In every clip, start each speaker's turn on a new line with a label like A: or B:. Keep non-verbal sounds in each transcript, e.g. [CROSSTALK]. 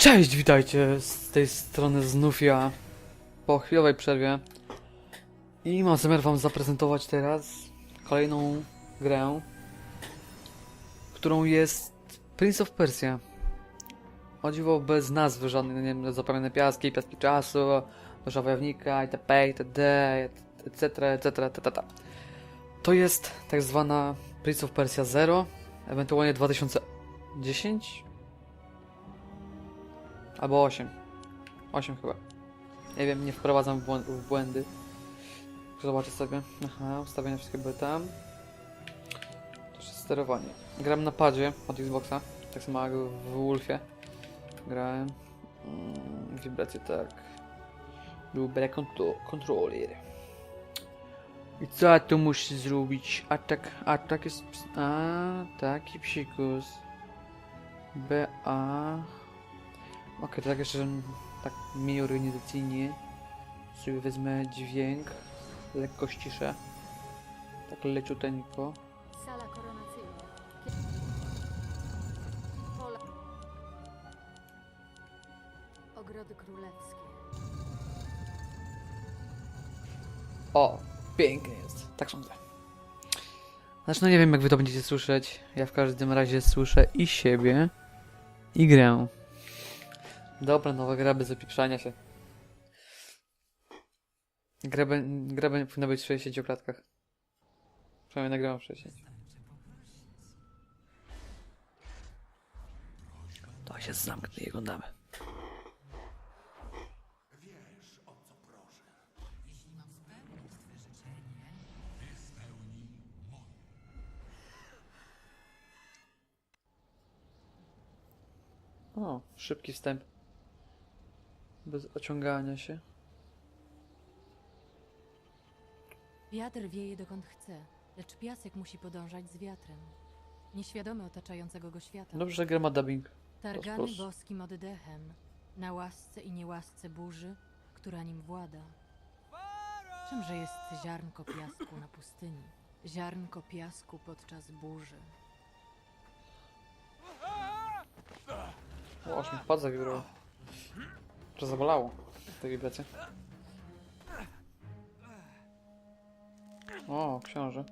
A: Cześć, witajcie z tej strony znów ja po chwilowej przerwie i mam zamiar wam zaprezentować teraz kolejną grę, którą jest Prince of Persia. O dziwo bez nazwy żadnej, no nie wiem, piaski, piaski czasu, dusza wojownika, itp., itd., etc., etc., etc. To jest tak zwana Prince of Persia 0, ewentualnie 2010 Albo 8. 8 chyba. Nie wiem, nie wprowadzam w, w błędy. Zobaczę sobie. Aha, ustawienia wszystkie były tam. To jest sterowanie. Gram na padzie od Xboxa. Tak samo jak w Wolfie. Grałem. Mm, wibracje tak. Lubię kontro kontroler. I co ja tu muszę zrobić? Atak, atak jest... A, taki psikus. B, A... Okej, to tak jeszcze tak mniej organizacyjnie sobie wezmę dźwięk, lekko ściszę, tak leciuteńko.
B: Sala koronacyjna. Pola. Ogrody królewskie.
A: O, pięknie jest, tak sądzę. Znaczy, no nie wiem jak wy to będziecie słyszeć, ja w każdym razie słyszę i siebie, i grę. Dobra, nowa gra bez zapieprzania się. Gra, be, gra be, powinna być w 60 klatkach. Przynajmniej nagrałam w 60. To się zamknie i oglądamy. O, szybki wstęp. Bez ociągania się.
B: Wiatr wieje dokąd chce, lecz piasek musi podążać z wiatrem. Nieświadomy otaczającego go świata.
A: Dobrze, że gra ma dubbing.
B: Targany boskim oddechem, na łasce i niełasce burzy, która nim włada. Czymże jest ziarnko piasku na pustyni? Ziarnko piasku podczas burzy.
A: O, aż mi zawibrował. To zabolało. Te wibracje. O, książę.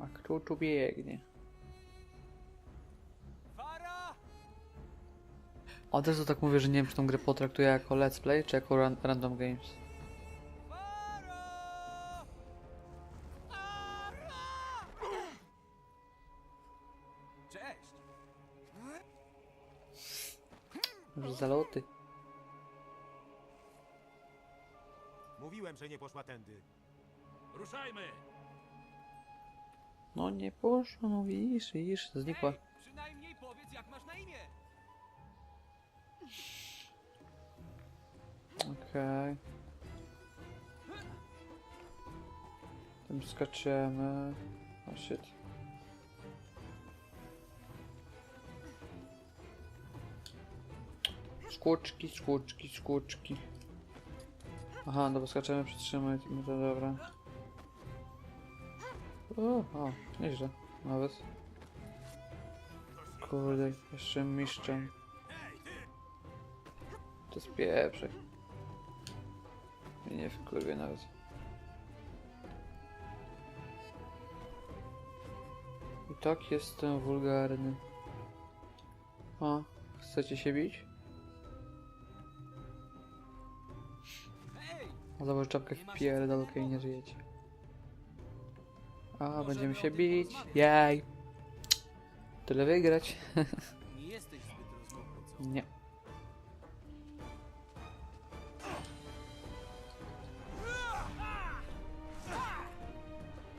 A: A kto tu biegnie? Od razu tak mówię, że nie wiem, czy tą grę potraktuję jako let's play, czy jako ran random games. Już zaloty.
C: Mówiłem, że nie poszła tędy.
D: Ruszajmy!
A: No nie poszło, no widzisz, widzisz, znikła.
D: Ej, przynajmniej powiedz, jak masz na imię.
A: Okej. Tym skaczemy. O shit. Skłuczki, skłuczki, skłuczki. Aha, dobra, skaczemy, przytrzymaj, no to dobra. O, o, nieźle, nawet. Kurde, jeszcze miszczem. To jest pieprzek. Mnie nie wkurwie nawet. I tak jestem wulgarny. O, chcecie się bić? Zobacz czapkę w pierdolkę i nie żyjecie. A, będziemy się bić. Jaj. Tyle wygrać.
D: Nie jesteś zbyt rozmowny?
A: Nie.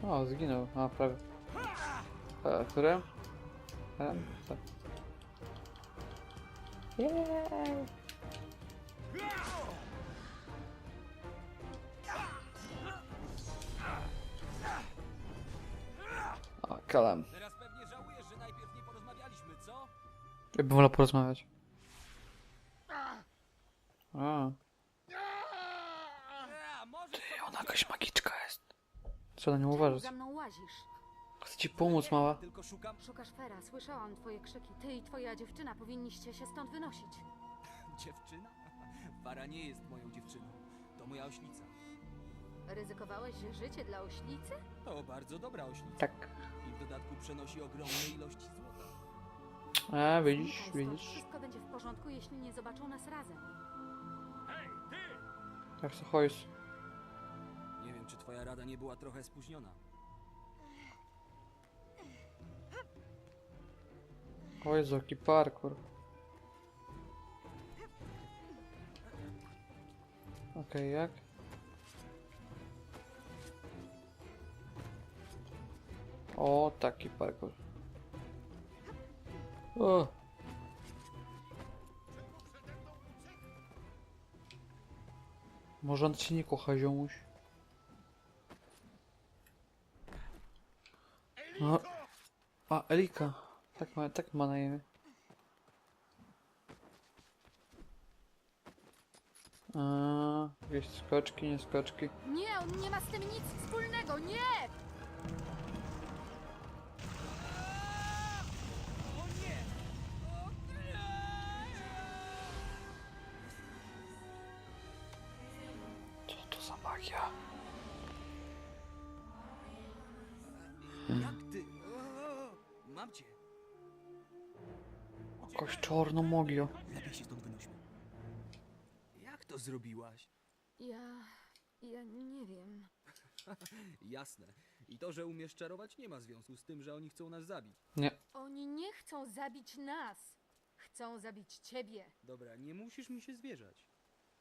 A: O, zginął. A, prawie. A, które? A, tak. Jej. Kalam.
D: Teraz pewnie żałujesz, że najpierw nie porozmawialiśmy, co?
A: Ja bym wolał porozmawiać. A,
D: A, może
A: ty, ona jakaś magiczka jest. Co na nią uważać?
B: Za mną łazisz.
A: Chcę ci pomóc, mała.
D: Tylko szukam
E: Szukasz Fera, słyszałam twoje krzyki. Ty i twoja dziewczyna powinniście się stąd wynosić. [LAUGHS]
D: dziewczyna. Fara nie jest moją dziewczyną. To moja oślica.
E: Ryzykowałeś życie dla oślicy?
D: To bardzo dobra oślica.
A: Tak.
D: Dodatku przenosi ogromne ilości złota.
A: A, widzisz,
E: stąd.
A: widzisz.
E: Wszystko będzie w porządku, jeśli nie zobaczą nas razem.
A: Jak to hojs.
D: Nie wiem, czy twoja rada nie była trochę spóźniona.
A: O Jezu, jaki parkour. Okej, jak? O, taki parkour. O. Może on cię nie kocha, ziomuś. No. A, Elika. Tak ma, tak ma na imię. A, jakieś skoczki, nie skoczki.
E: Nie, on nie ma z tym nic wspólnego, nie!
A: Jakaś czarna magia.
D: Lepiej się stąd wynośmy. Jak to zrobiłaś?
E: Ja... ja nie wiem. [LAUGHS]
D: Jasne. I to, że umiesz czarować, nie ma związku z tym, że oni chcą nas zabić.
A: Nie.
E: Oni nie chcą zabić nas. Chcą zabić ciebie.
D: Dobra, nie musisz mi się zwierzać.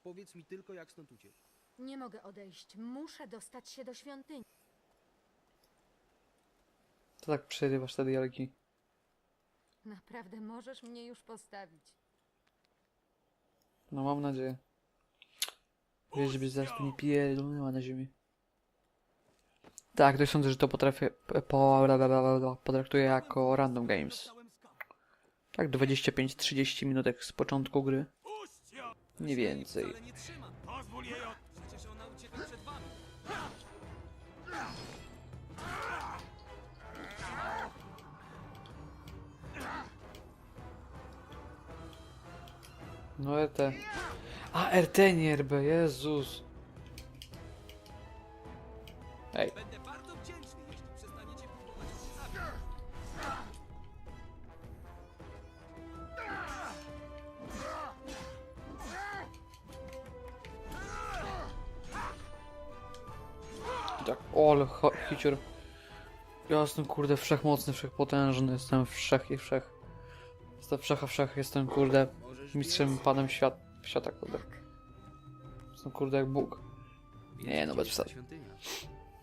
D: Powiedz mi tylko, jak stąd uciec.
E: Nie mogę odejść. Muszę dostać się do świątyni.
A: To tak przerywasz te dialogi.
E: Naprawdę możesz mnie już postawić.
A: No mam nadzieję. Wiesz, żebyś zaraz nie pierdolnęła na ziemi. Tak, to sądzę, że to potrafię, po, potraktuję jako random games. Tak, 25-30 minutek z początku gry. Nie więcej. No RT. A, RT nie RB, Jezus. Ej,
D: Będę bardzo wdzięczny,
A: tak, o, ale cho- hicior. Ja jestem kurde wszechmocny, wszechpotężny, jestem wszech i wszech. Jestem wszecha wszech, jestem kurde mistrzem, panem świat, świata kurde. Jestem kurde jak Bóg. Nie, no, bez przesady.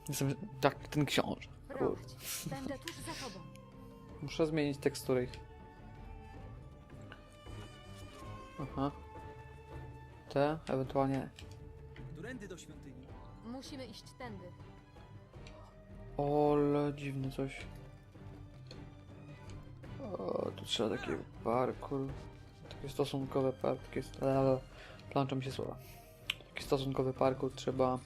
A: Jestem tak ten książę. Kurde.
E: Prowadź. Będę tuż za tobą.
A: Muszę zmienić tekstury ich. Aha. Te, ewentualnie.
D: Którędy do świątyni?
E: Musimy iść tędy.
A: Ole, dziwne coś. O, tu trzeba taki parkour. Takie stosunkowe parkour. Takie, plączą mi się słowa. Taki stosunkowy parkour trzeba.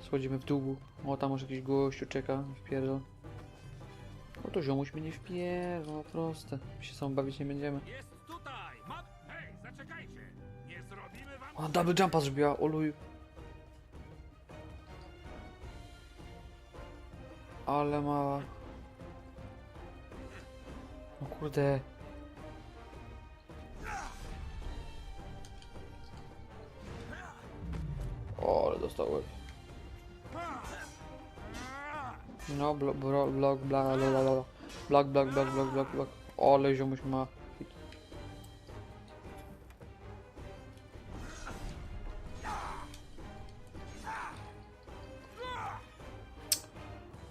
A: Schodzimy w dół. O, tam może jakiś gościu czeka. Wpierdol. O, to ziomuś mnie nie wpierdol. No proste. My się sam bawić nie będziemy.
C: Jest tutaj! Ma... Hej, zaczekajcie! Nie zrobimy wam...
A: O, double jumpa zrobiła, oluj. Ale mała. No kurde. Dostałem. No, blo, bro, blok, bla, bla, bla, bla. Blok, blok, blok, blok, blok, blok. O, ale ziomuś ma.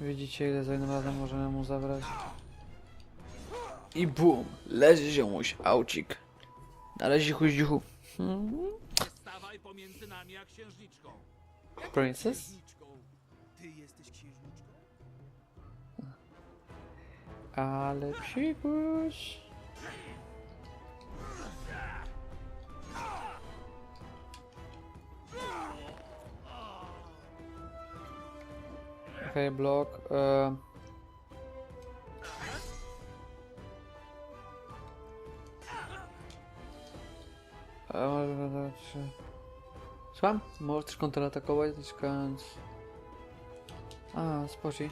A: Widzicie ile za jednym razem możemy mu zabrać? I bum! Leży ziomuś, aucik. Na razie chuździchu. Hmm?
C: Stawaj pomiędzy nami a księżniczką.
A: Princess? Ale przygóż. Okay, block. Uh, uh, Słucham? Możesz kontratakować, naciskając... A, spocznij.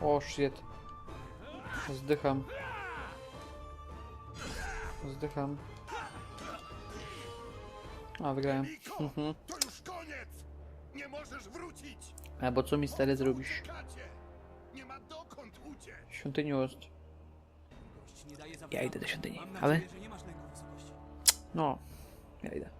A: O, shit. Zdycham. Zdycham. A, wygrałem. Mhm.
F: to już koniec! Nie możesz wrócić!
A: A, bo co mi stary zrobisz?
F: Nie ma dokąd uciec!
A: Świątyniu jest.
D: Gość nie daje za
A: Ja idę do świątyni, ale...
D: nadzieję, że nie masz lęku wysokości.
A: No, ja idę.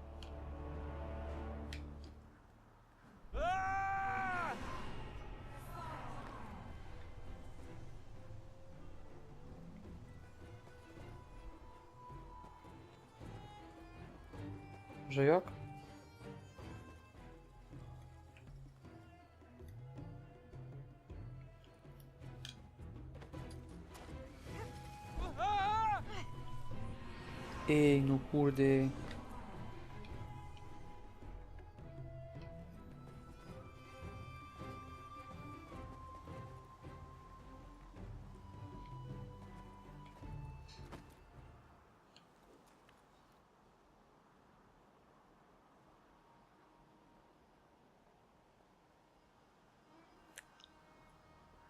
A: Że jak? Ej, no kurde.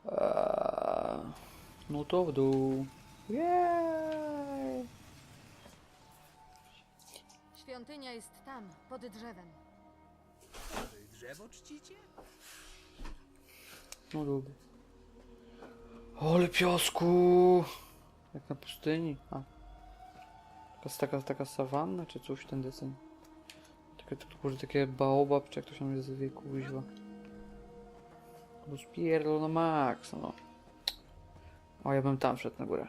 A: Eee, No to w.
E: Świątynia jest tam, pod drzewem.
D: Wy drzewo czcicie?
A: No lubię. Ole piasku! Jak na pustyni. A. Taka, taka, taka sawanna, czy coś ten desen? Takie, kurde, takie baobab, czy jak to się nazywa, kuźwa. Rozpierdol na maksa, no. O, ja bym tam wszedł na górę.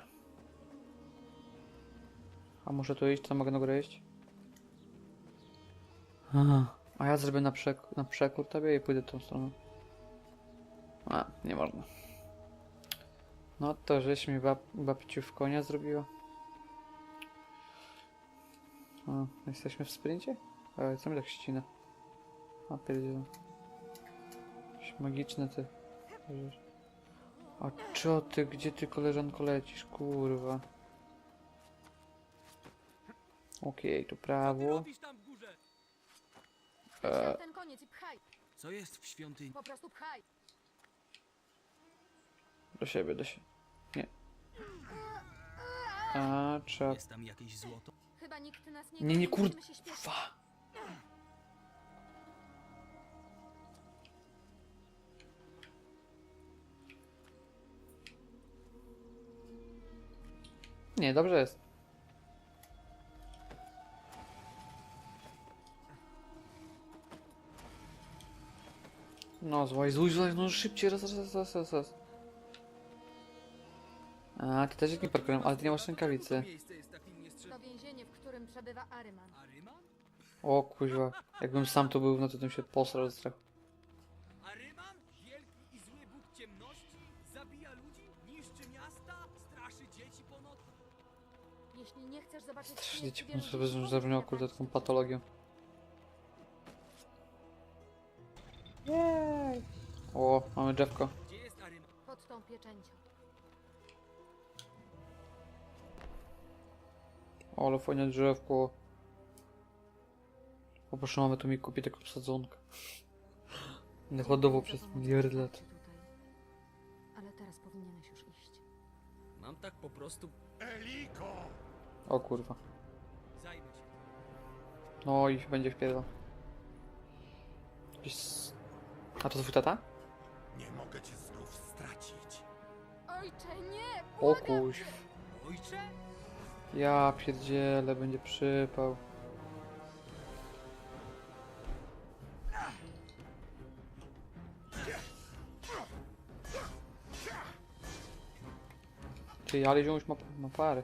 A: A muszę tu iść, tam mogę na górę iść? Aha. A ja zrobię na, przek na przekór tobie i pójdę tą stroną. A, nie można. No to żeś mi bab babciu w konia zrobiła. A, jesteśmy w sprincie? Ale co mi tak ścina? A, pierdzielę. Jakieś magiczne rzeczy. A co ty, gdzie ty koleżanko lecisz, kurwa? Okej, tu
D: Co ty
A: prawo.
E: Weź ten koniec i pchaj!
D: Co jest w świątyni?
E: Po prostu pchaj!
A: Do siebie, do siebie. Nie. A, trzeba...
D: Jest tam jakieś złoto?
E: Chyba nikt nas nie
A: Nie, nie, kur-
E: musimy się śpieszyć.
A: Fa. Nie, dobrze jest. No, złaj, złaj, złaj, no szybciej, raz, raz, raz, raz, raz. A, ty też jakim parkurem, ale ty nie masz rękawicy.
D: To.
E: To więzienie, w którym przebywa Aryman.
D: Aryman?
A: O kuźwa, jakbym sam tu był, no to bym się posrał ze strachu.
D: Aryman? Wielki i zły bóg ciemności? Zabija ludzi? Niszczy miasta? Straszy dzieci po nocy?
E: Jeśli nie chcesz zobaczyć dzieci, powinna
A: kurde taką patologią. Jej! O, mamy drzewko.
D: Gdzie jest Aryman?
E: Pod tą pieczęcią.
A: O, ale fajne drzewko. Poproszę mamy tu mi kupić taką sadzonkę. [LAUGHS] Będę hodował przez
E: pomoc,
A: lat.
E: Ale teraz powinieneś już iść.
D: Mam tak po prostu...
F: Eliko!
A: O kurwa.
D: Zajmę się.
A: No i będzie wpierdol. Jakiś s- A to twój tata?
F: Nie mogę cię znów stracić.
E: Ojcze, nie!
A: O
E: błagam
A: kuź.
E: cię!
D: Ojcze?
A: Ja pierdzielę, będzie przypał. Ty, ale wziąłeś ma, ma parę.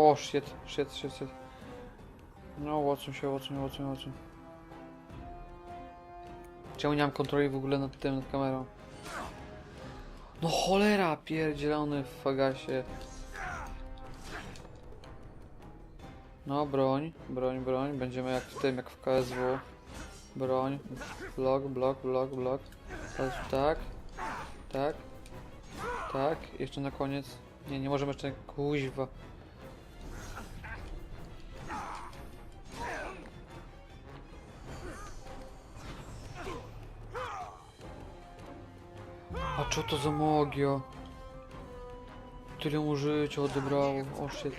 A: O, shit, shit, shit, shit. No, odsuń się, odsuń, odsuń, odsuń. Czemu nie mam kontroli w ogóle nad tym, nad kamerą? No cholera, pierdzielony w fagasie. No, broń, broń, broń. Będziemy jak w tym, jak w KSW. Broń. Blok, blok, blok, blok. Tak. Tak. Tak. Jeszcze na koniec. Nie, nie możemy jeszcze... Kuźwa. Co to za magia? Tyle mu życia odebrało. O shit.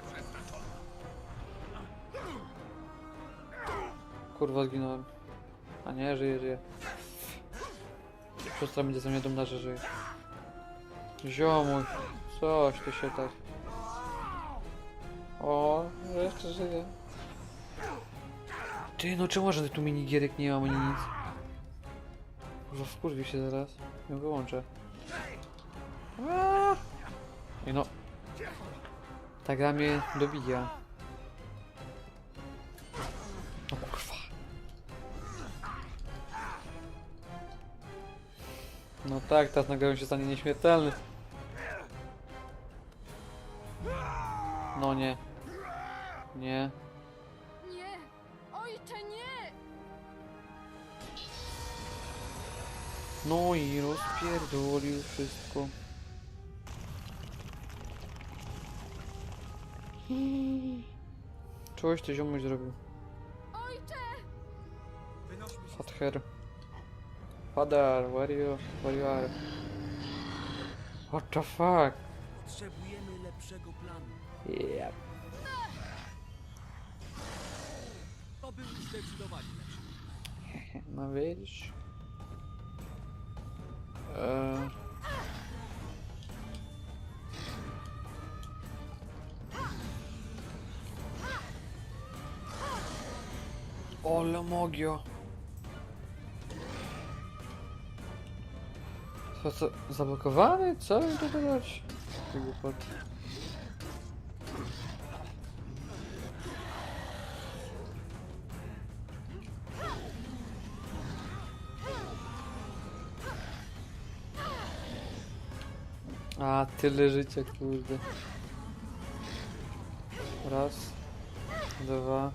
A: Kurwa zginąłem. A nie, żyje, żyje. Siostra będzie ze mnie dumna, że żyje. Ziomuś, coś tu się tak... O, jeszcze żyje. Ty, no czemu żadnych tu minigierek nie mam ani nic? Kurwa, wkurwi się zaraz. Ja wyłączę. I no. Ta gra mnie dobija. O kurwa. No tak, teraz nagrałem się stanie nieśmiertelny. No nie. Nie.
E: Nie! Ojcze, nie!
A: No i rozpierdolił wszystko. Czegoś ty ziomuś zrobił.
E: Ojcze!
D: Wynośmy się
A: Father. Father, where you, where you are? What the fuck?
D: Potrzebujemy lepszego planu.
A: Yeah.
D: To był zdecydowanie lepszy.
A: No widzisz? Eee. Mogio. Co, co, zablokowany? Co mi tu dodać? A, tyle życia, kurde. Raz, dwa,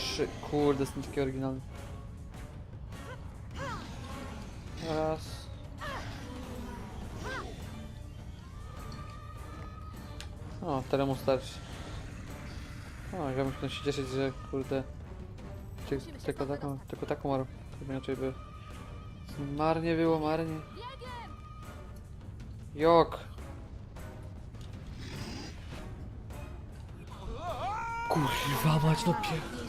A: trzy. Kurde, jestem taki oryginalny. Raz. O, tyle mu starczy. O, ja muszę się cieszyć, że kurde. Ty, tylko taką, tylko taką marł. To inaczej by. Marnie było, marnie. Jok. Kurwa mać, no pie...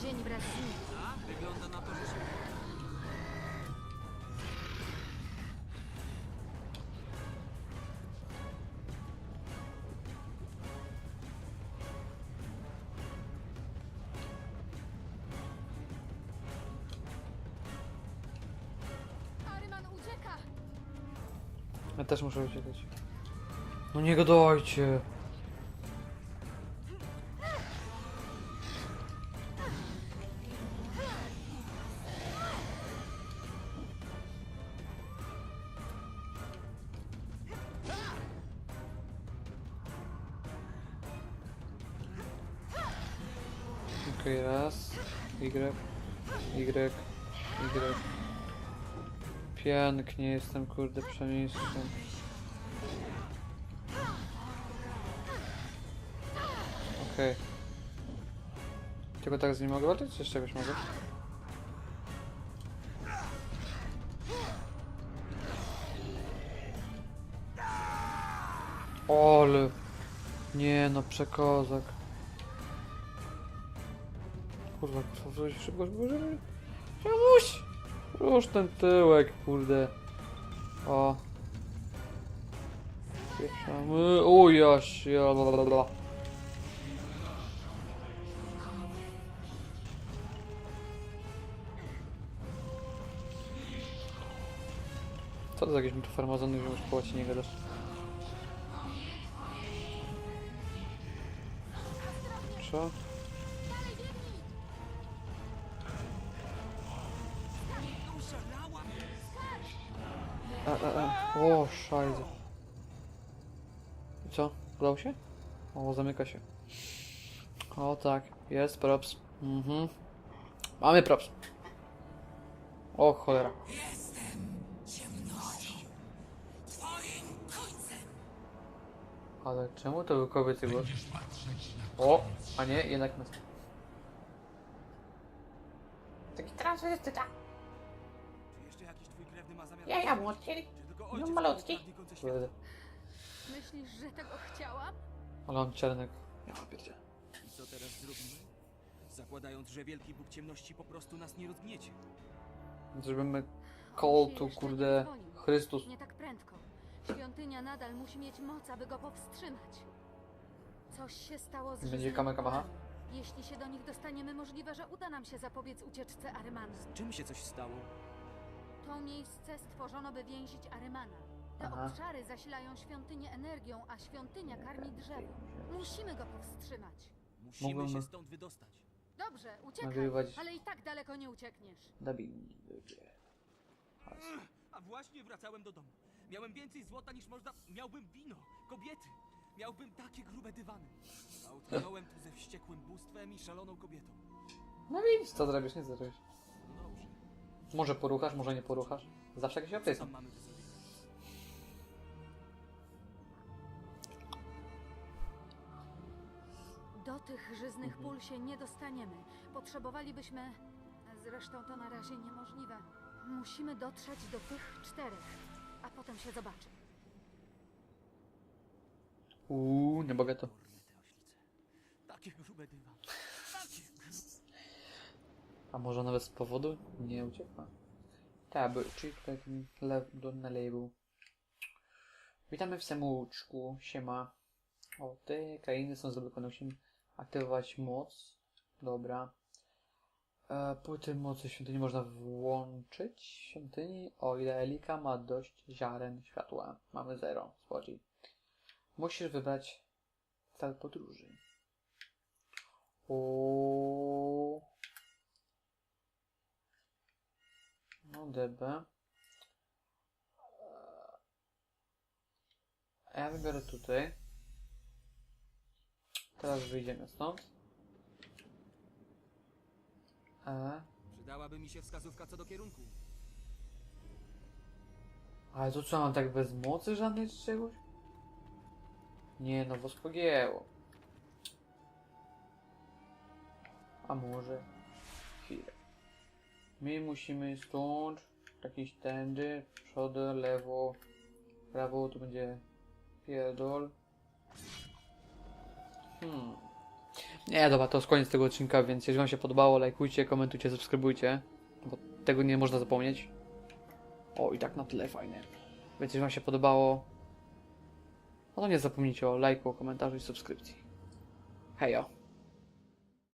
A: Ja też muszę uciekać. No nie gadajcie. Pięknie jestem, kurde, przemistrzen. Okej. Tylko tak z nim mogę walczyć, czy czegoś mogę? Ole. Nie no, przekozak. Kurwa, wróć szybko, szybko, żeby... Czemuś! Rusz ten tyłek, kurde. O. Pieprzamy. O jaś, ja, la, la, la. Co to za jakieś mi tu farmazony wziąłeś po łacinie gadasz? Co? O, szajze. I co? Udało się? O, zamyka się. O tak, jest props. Mhm. Mamy props. O cholera. Ale czemu to był kobiecy głos? O, a nie, jednak męski.
G: Taki transwestyta.
D: Czy jeszcze jakiś twój krewny ma zamiar...
G: Ja, ja młodki. No, malutki.
A: Kurde.
E: Myślisz, że tego chciałam?
A: Ale on czarnek. Ja pierdzie.
D: I co teraz zrobimy? Zakładając, że wielki Bóg ciemności po prostu nas nie rozgniecie.
A: Zrobimy call to kurde
E: dzwonił.
A: Chrystus.
E: Nie tak prędko. Świątynia nadal musi mieć moc, aby go powstrzymać. Coś się stało z
A: Będzie Kamehameha?
E: Jeśli się do nich dostaniemy, możliwe, że uda nam się zapobiec ucieczce Arymana.
D: Czym się coś stało?
E: To miejsce stworzono, by więzić Arymana. Te
A: Aha.
E: obszary zasilają świątynię energią, a świątynia karmi drzewo. Musimy go powstrzymać.
D: Musimy się stąd wydostać.
E: Dobrze, uciekaj,
A: Nagrywać
E: ale i tak daleko nie uciekniesz.
A: dubbing.
D: A właśnie wracałem do domu. Miałem więcej złota niż można... Miałbym wino, kobiety. Miałbym takie grube dywany. A utknąłem tu ze wściekłym bóstwem i szaloną kobietą.
A: No widzisz, co zrobisz, nie zrobisz. Może poruchasz, może nie poruchasz. Zawsze jakieś opcje są.
D: do
E: tych żyznych
A: Mhm.
E: pól się nie dostaniemy. Potrzebowalibyśmy. Zresztą to na razie niemożliwe. Musimy dotrzeć do tych czterech, a potem się zobaczy.
A: Uuu, nie mogę to.
D: Korne te oślice. Takie grube dywany.
A: A może nawet z powodu nie uciekła? Tab, czyli tutaj ten lew do na label. Witamy w Samuczku, siema. O, te krainy są zablokowane, musimy aktywować moc. Dobra. E, płyty mocy świątyni można włączyć świątyni, o ile Elika ma dość ziaren światła. Mamy zero, słodzi. Musisz wybrać cel podróży. O. No DB. A ja wybiorę tutaj. Teraz wyjdziemy stąd. E.
D: Przydałaby mi się wskazówka co do kierunku.
A: Ale to co, mam tak bez mocy żadnej czy czegoś? Nie, no bo spogięło. A może... My musimy stąd, jakiś tędy, przodem, lewo, prawo, to będzie pierdol. Hmm. Nie, dobra, to jest koniec tego odcinka, więc jeżeli wam się podobało, lajkujcie, komentujcie, subskrybujcie, bo tego nie można zapomnieć. O, i tak na tyle fajne. Więc jeżeli wam się podobało, no to nie zapomnijcie o lajku, komentarzu i subskrypcji. Hejo!